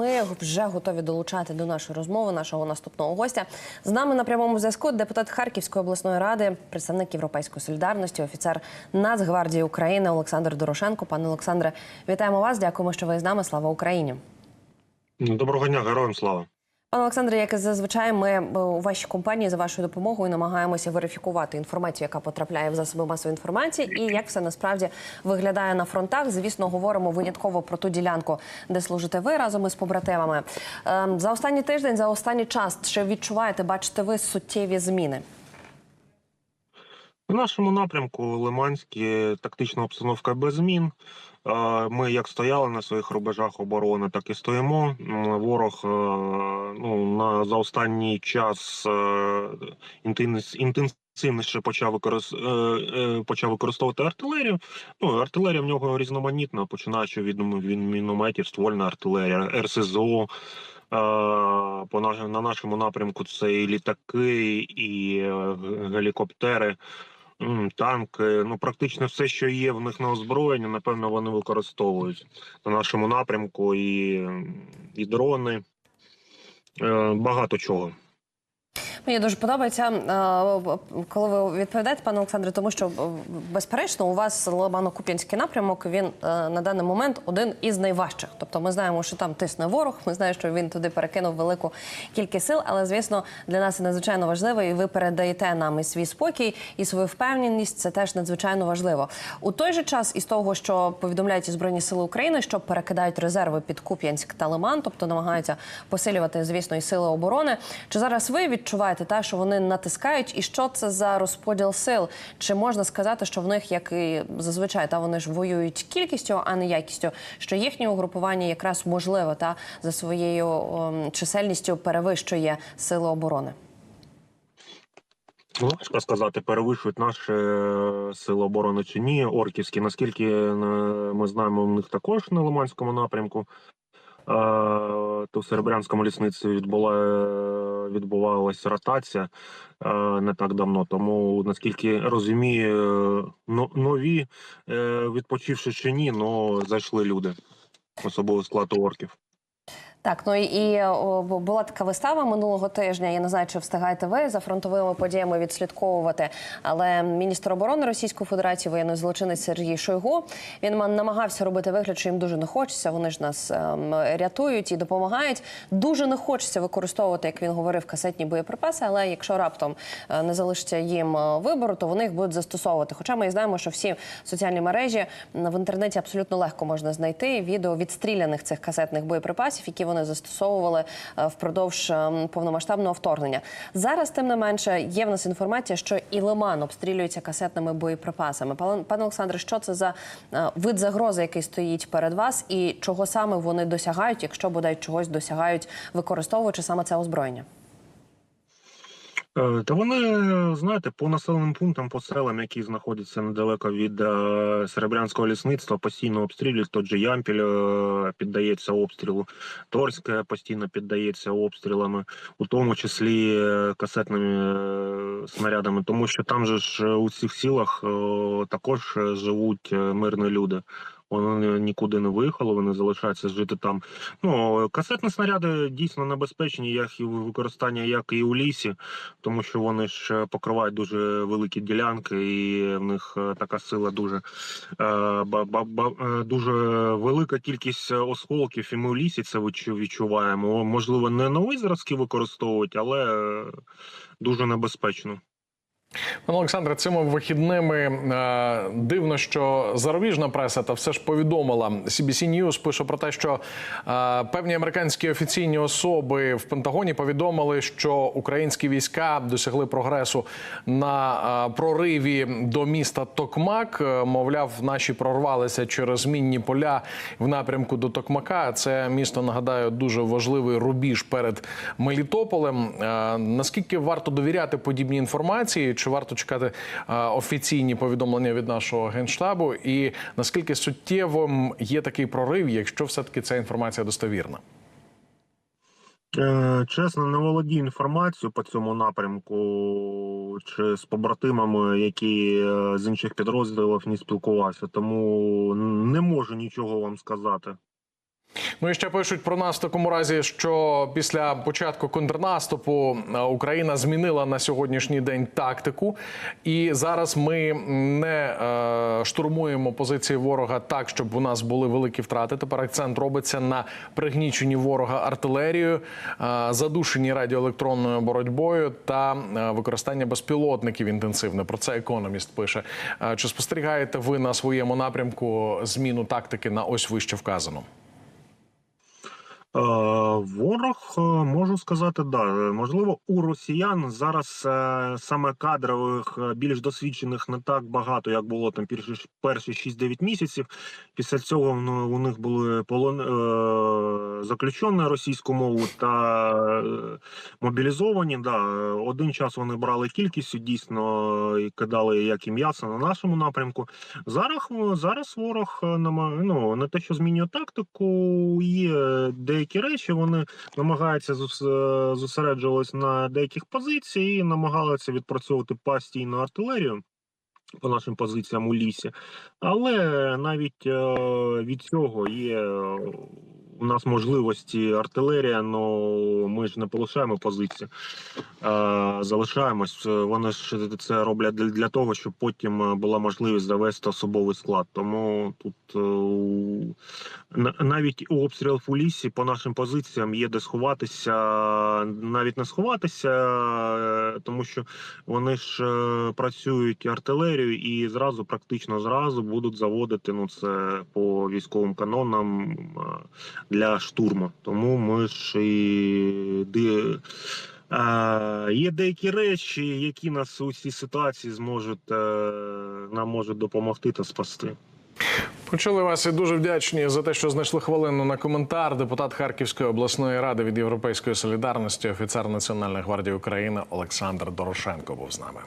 Ми вже готові долучати до нашої розмови нашого наступного гостя. З нами на прямому зв'язку депутат Харківської обласної ради, представник Європейської солідарності, офіцер Нацгвардії України Олександр Дорошенко. Пане Олександре, вітаємо вас. Дякуємо, що ви з нами. Слава Україні. Доброго дня, героям слава. Пане Олександре, як і зазвичай, ми е, у вашій компанії за вашою допомогою намагаємося верифікувати інформацію, яка потрапляє в засоби масової інформації, і як все насправді виглядає на фронтах. Звісно, говоримо винятково про ту ділянку, де служите ви разом із побратимами. Ем, За останній тиждень, за останній час, чи відчуваєте, бачите ви суттєві зміни? В нашому напрямку Лиманські тактична обстановка без змін. Ми як стояли на своїх рубежах оборони, так і стоїмо. Ворог е, ну, на за останній час е, інтенсивніше почав використ... е, почав використовувати артилерію. Ну артилерія в нього різноманітна, починаючи від мінометів, ствольна артилерія, РСЗО. По на, на нашому напрямку це і літаки, і гелікоптери, танки. Ну практично все, що є в них на озброєнні, напевно, вони використовують на нашому напрямку і, і дрони. Е, Багато чого. Мені дуже подобається, е, коли ви відповідаєте, пане Олександре, тому що е, безперечно у вас Лимано-Куп'янський напрямок. Він е, на даний момент один із найважчих. Тобто, ми знаємо, що там тисне ворог. Ми знаємо, що він туди перекинув велику кількість сил. Але звісно, для нас це надзвичайно важливо, і ви передаєте нам і свій спокій, і свою впевненість. Це теж надзвичайно важливо. У той же час, із того, що повідомляють збройні сили України, що перекидають резерви під Куп'янськ та Лиман, тобто намагаються посилювати, звісно, і сили оборони. Чи зараз ви відчуваєте те, що вони натискають, і що це за розподіл сил? Чи можна сказати, що в них, як і зазвичай, та вони ж воюють кількістю, а не якістю, що їхнє угрупування якраз можливо та за своєю ем, чисельністю перевищує сили оборони? Важко сказати, перевищують наші е, сили оборони чи ні. Орківські, наскільки е, ми знаємо, у них також на Лиманському напрямку. Е, То в Серебрянському лісниці відбула, е, відбувалася ротація е, не так давно. Тому, наскільки розумію, но- нові, відпочивши чи ні, но зайшли люди, особливо склад орків. Так, ну і, о, була така вистава минулого тижня. Я не знаю, чи встигаєте ви за фронтовими подіями відслідковувати. Але міністр оборони Російської Федерації, воєнний злочинець Сергій Шойгу, він ма- намагався робити вигляд, що їм дуже не хочеться. Вони ж нас ем, рятують і допомагають. Дуже не хочеться використовувати, як він говорив, касетні боєприпаси. Але якщо раптом е, не залишиться їм е, вибору, то вони їх будуть застосовувати. Хоча ми і знаємо, що всі соціальні мережі в інтернеті абсолютно легко можна знайти відео відстріляних цих касетних боєприпасів, які вони застосовували е, впродовж ем, повномасштабного вторгнення. Зараз, тим не менше, є в нас інформація, що і Лиман обстрілюється касетними боєприпасами. Пане Олександре, що це за е, вид загрози, який стоїть перед вас, і чого саме вони досягають, якщо бодай чогось досягають, використовуючи саме це озброєння? Е, Та вони, знаєте, по населеним пунктам, по селам, які знаходяться недалеко від е, Серебрянського лісництва, постійно обстрілюють. Тот же Ямпіль е, піддається обстрілу, Торське постійно піддається обстрілами, у тому числі е, касетними е, снарядами, тому що там же ж е, у цих сілах е, також е, живуть е, мирні люди. Вони нікуди не виїхали, вони залишаються жити там. Ну касетні снаряди дійсно небезпечні, як і використання, як і у лісі тому що вони ж покривають дуже великі ділянки, і в них е, така сила дуже, е, е, дуже велика кількість осколків, і ми в лісі це відчуваємо. Можливо, не нові зразки використовують, але дуже небезпечно. Пане Олександре, цими вихідними е, дивно, що зарубіжна преса та все ж повідомила. CBC News пише про те, що е, певні американські офіційні особи в Пентагоні повідомили, що українські війська досягли прогресу на е, прориві до міста Токмак. Мовляв, наші прорвалися через мінні поля в напрямку до Токмака. Це місто нагадаю дуже важливий рубіж перед Мелітополем. Наскільки варто довіряти подібній інформації? Чи варто чекати е, офіційні повідомлення від нашого генштабу? І наскільки суттєвим є такий прорив, якщо все таки ця інформація достовірна? Е, Чесно, не володію інформацією по цьому напрямку чи з побратимами, які е, з інших підрозділів не спілкувався, тому не можу нічого вам сказати. Ну і ще пишуть про нас в такому разі, що після початку контрнаступу е, Україна змінила на сьогоднішній день тактику, і зараз ми не е, штурмуємо позиції ворога так, щоб у нас були великі втрати. Тепер акцент робиться на пригніченні ворога артилерією, е, задушенні радіоелектронною боротьбою та е, використання безпілотників інтенсивне. Про це економіст пише. Е, Чи спостерігаєте ви на своєму напрямку зміну тактики на ось вище вказану? Е, Ворог, е, можу сказати, да. Е, Можливо, у росіян зараз саме кадрових, більш досвідчених не так багато, як було там перші, перші 6-9 місяців. Після цього ну, у них були полон заключені російську мову та мобілізовані. Да. Один час вони брали кількістю дійсно і кидали як і м'ясо на нашому напрямку. Зараз зараз ворог е, ну, не те, що змінює тактику, є деякі речі. Вони намагаються е, зосереджуватись на деяких позиціях і намагаються відпрацьовувати постійну артилерію. По нашим позиціям у лісі, але навіть е, від цього є у нас можливості артилерія, але ми ж не полишаємо позиції, е, залишаємось. Вони ж це роблять для, того, щоб потім е, була можливість завести особовий склад. Тому тут е, навіть у обстрілів у лісі по нашим позиціям є де сховатися, навіть не сховатися, е, тому що вони ж е, працюють артилерією і зразу, практично зразу будуть заводити ну це по військовим канонам е, для штурму. Тому ми ж і є деякі речі, які нас у цій ситуації зможуть нам можуть допомогти та спасти. Почули вас і дуже вдячні за те, що знайшли хвилину на коментар. Депутат Харківської обласної ради від Європейської солідарності, офіцер Національної гвардії України Олександр Дорошенко був з нами.